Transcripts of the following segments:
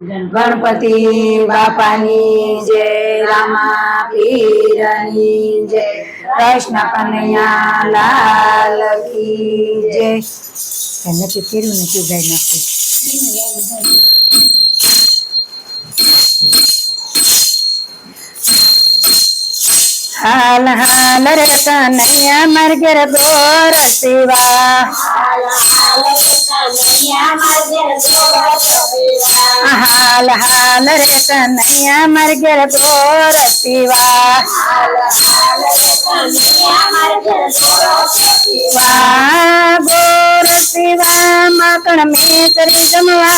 ગણપતિ બાપાની જય રામા પીરની જય કૃષ્ણ કનૈયા લાલ કી જય નથી ફેરવું નથી ગાઈ નાખું હાલ હાલ રે કનૈયા માર ઘેર ગોર શિવા હાલ હાલ રે કનૈયા માર ઘેર ગોર હાલ હાલ રે કનૈયા માર ઘેર ગોર પીવા ગોર પીવા માકણ મેં કરી જમવા.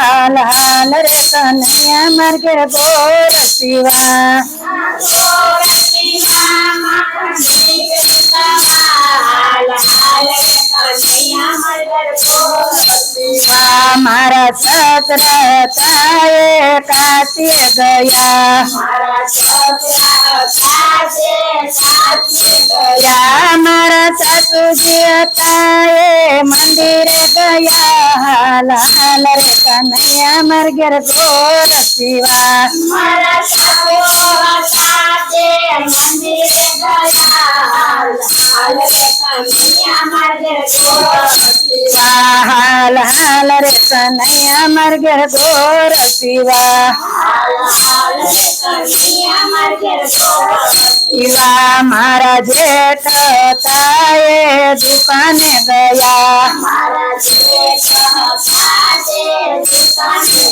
હાલ હાલ રે કનૈયા માર ઘેર ગોર પીવા चक्र काटे गया हमारा चतुर्ताए मंदिर गया लाल रे कन्हैया मर गिर गोर शिवा कन्हैया मर गए गोर शिवा शिवा मारा जेठाए दुकान गया।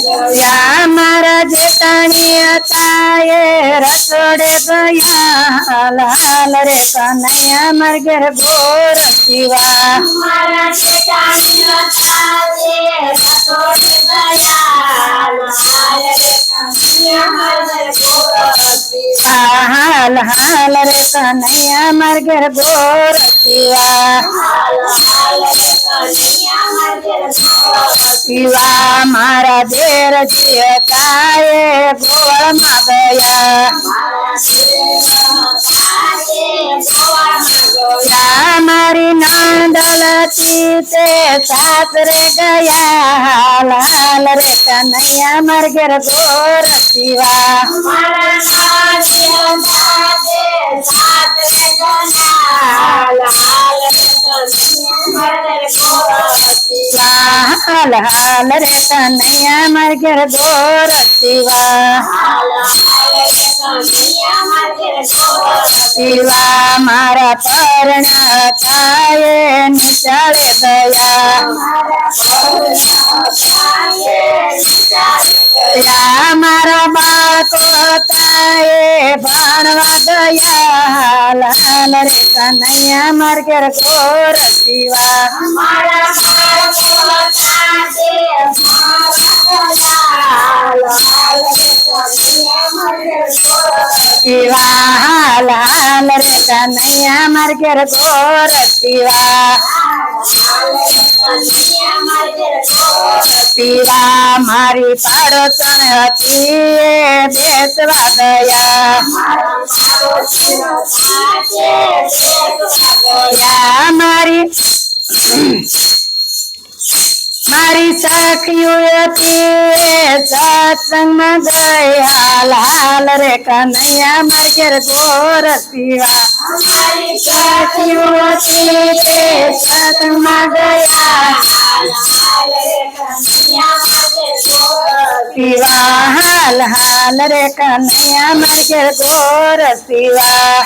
गया। मारा जेठाए रसोड़े गया। लाल रे कन्हैया मर गए गोर शिवा लाल हाल रे कन्हैया मर गे गोरसिया शिवा मारा देर जिया काये गोल मगया। से साथ रे गया लाल रे कन्हैया मर गिर गोर शिवा लाल रे कन्हैया मर गिर गोर शिवा શિવા મારા પરણા કાયે નિશાળે દયા. મારા બાળકો તાએ ભણવા ગયા લાલ રે કનૈયા માર્ગેર કોર શિવા. શિવા કનૈયા માર ઘેર ગોર શિવા શિવા મારી પાડોસણ હતી એ બેસવા ગયા. મારી મારી સાખીઓ હતી સત્સંગમાં ગઈ હાલ હાલ રે કનૈયા માર્ગેર ગોર પીવા સત્સંગમાં ગયા પીવા હાલ હાલ રે કનૈયા માર્ગેર ગોર પીવા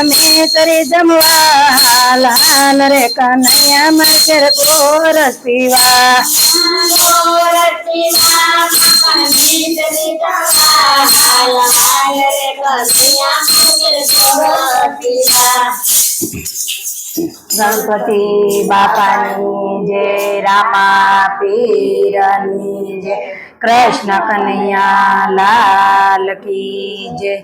માખણ મેસરી જમવા હાલ હાલ રે કનૈયા માર ઘેર ગોર શિવા ગણપતિ બાપાની જય રામા પીરની જય કૃષ્ણ કનૈયા લાલ કી જય